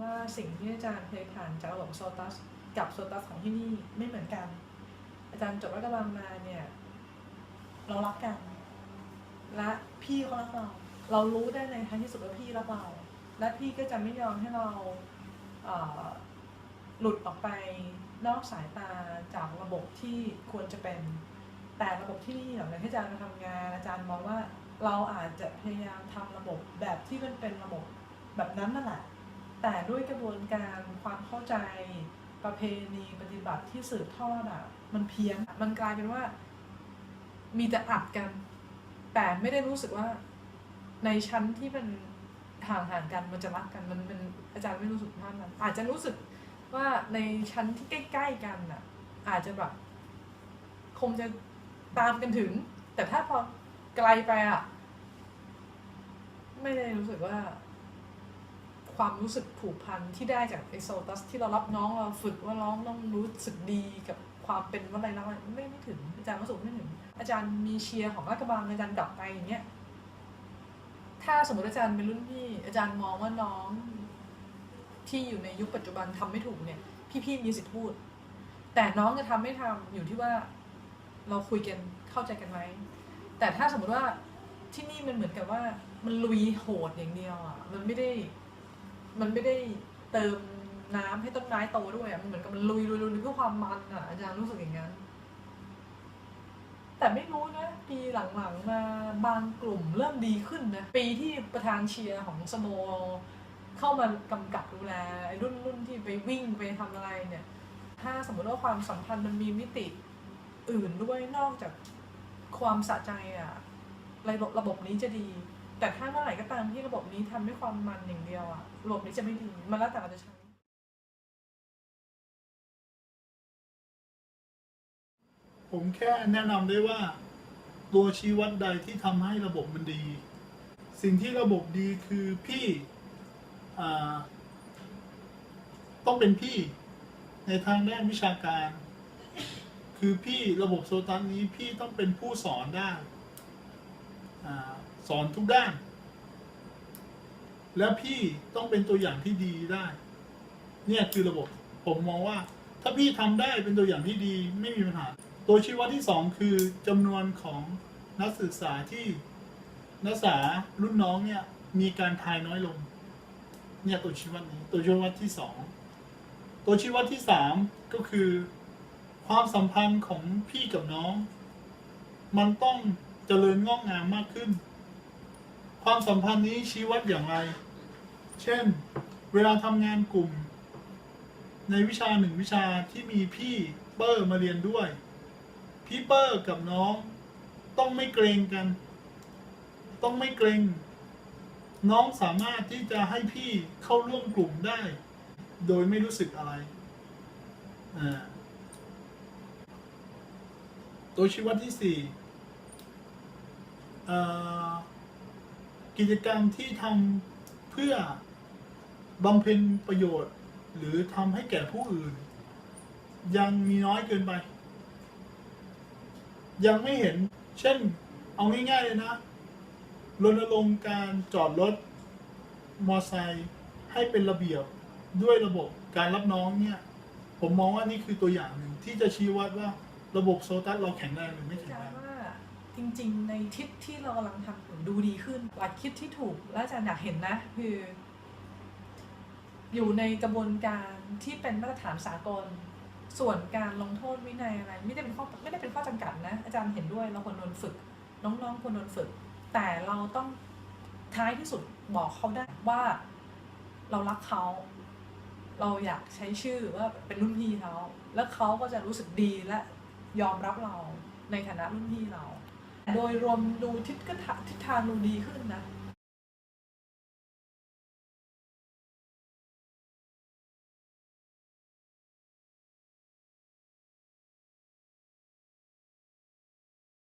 ว่าสิ่งที่อาจารย์เคยผ่านจากระบบโซตัสกับโซตัสของที่นี่ไม่เหมือนกัน อาจารย์จบรัฐกระบังมาเนี่ย เรารักกัน และพี่เขารักเรา เรารู้ได้ในท้ายที่สุดว่าพี่รักเรา และพี่ก็จะไม่ยอมให้เราเหลุดออกไปนอกสายตาจากระบบที่ควรจะเป็น แต่ระบบที่นี่หลังจากที่อาจารย์มาทำงาน อาจารย์มองว่าเราอาจจะพยายามทำระบบแบบที่มันเป็นระบบแบบนั้นนั่นแหละ แต่ด้วยกระบวนการความเข้าใจประเพณีปฏิบัติที่สืบทอดอะ มันเพี้ยนมันกลายเป็นว่า มีแต่อัดกัน แต่ไม่ได้รู้สึกว่า ในชั้นที่มันห่างห่างๆกันมันจะรักกันมันมันอาจารย์ไม่รู้สึกภาพนั้น อาจจะรู้สึกว่าในชั้นที่ใกล้ๆกันอะ อาจจะแบบคงจะตามกันถึง แต่ถ้าพอไกลไปอะ ไม่ได้รู้สึกว่า ความรู้สึกผูกพันที่ได้จากไอโซตัสที่เรารับน้องเราฝึกว่าน้องต้องรู้สึกดีกับความเป็นว่าอะไรแล้วไม่ไม่ถึง อาจารย์รู้สึกไม่ถึง อาจารย์มีเชียร์ของรัฐบาลอาจารย์ดับไปอย่างเงี้ยถ้าสมมติอาจารย์เป็นรุ่นพี่ อาจารย์มองว่าน้อง ที่อยู่ในยุคปัจจุบันทำไม่ถูกเนี่ย พี่ๆมีสิทธิ์พูด แต่น้องจะทำไม่ทำอยู่ที่ว่าเราคุยกันเข้าใจกันไหมแต่ถ้าสมมติว่าที่นี่มันเหมือนกับว่ามันลุยโหดอย่างเดียวอะมันไม่ได้ มันไม่ได้เติมน้ำให้ต้นไม้โตด้วยอะมันเหมือนกับมันลุยลุยลุยเพื่อความมันอะอาจารย์รู้สึกอย่างนั้น แต่ไม่รู้นะปีหลังๆมาบางกลุ่มเริ่มดีขึ้นนะปีที่ประธานเชียร์ของสโมเข้ามากำกับดูแลไอ้รุ่นรุ่นที่ไปวิ่งไปทำอะไรเนี่ย ถ้าสมมติว่าความสัมพันธ์มันมีมิติอื่นด้วยนอกจากความสะใจอะระบบระบบนี้จะดี แต่ถ้าเมื่อไหร่ก็ตามที่ระบบนี้ทำให้ความมันอย่างเดียวอะระบบนี้จะไม่ดี มันแล้วแต่เราจะใช้ ผมแค่แนะนำได้ว่า ตัวชี้วัดใดที่ทำให้ระบบมันดี สิ่งที่ระบบดีคือพี่ต้องเป็นพี่ในทางด้านวิชาการ คือพี่ระบบโซตัสนี้พี่ต้องเป็นผู้สอนได้ อสอนทุกด้าน และพี่ต้องเป็นตัวอย่างที่ดีได้ เนี่ยคือระบบ ผมมองว่า ถ้าพี่ทำได้เป็นตัวอย่างที่ดีไม่มีปัญหา ตัวชี้วัดที่สองคือจำนวนของนักศึกษาที่นักศึกษารุ่นน้องเนี่ยมีการทายน้อยลง เนี่ยตัวชี้วัดนี้ ตัวชี้วัดที่สองตัวชี้วัดที่สามก็คือความสัมพันธ์ของพี่กับน้อง มันต้อง เจริญงอกงามมากขึ้น ความสัมพันธ์นี้ชี้วัดอย่างไร เช่น เวลาทำงานกลุ่ม ในวิชาหนึ่งวิชาที่มีพี่เปอร์มาเรียนด้วย พี่เปอร์กับน้อง ต้องไม่เกรงกัน ต้องไม่เกรง น้องสามารถที่จะให้พี่เข้าร่วมกลุ่มได้ โดยไม่รู้สึกอะไรอ่าตัวชี้วัดที่สี่ กิจกรรมที่ทำเพื่อบำเพ็ญประโยชน์ หรือทำให้แก่ผู้อื่น ยังมีน้อยเกินไป ยังไม่เห็น เช่น เอาง่ายๆเลยนะรณรงค์การจอดรถมอไซค์ให้เป็นระเบียบด้วยระบบการรับน้องเนี่ย ผมมองว่านี่คือตัวอย่างหนึ่งที่จะชี้วัดว่าระบบโซตัสเราแข็งแรงหรือไม่แข็งแรง จริงๆ ในทิศที่เรากำลังทำอยู่ดูดีขึ้นหลักคิดที่ถูกและอาจารย์อยากเห็นนะ คือ อยู่ในกระบวนการที่เป็นมาตรฐานสากล ส่วนการลงโทษวินัยอะไร ไม่ได้เป็นข้อไม่ได้เป็นข้อจำกัดนะ อาจารย์เห็นด้วยเราควรโดนฝึก น้องๆควรโดนฝึก แต่เราต้องท้ายที่สุดบอกเขาได้ว่าเรารักเขา เราอยากใช้ชื่อว่าเป็นรุ่นพี่เขา แล้วเขาก็จะรู้สึกดีและยอมรับเราในฐานะรุ่นพี่เรา โดยรวมดูทิศก็ทะทิศทางดูดีขึ้นนะ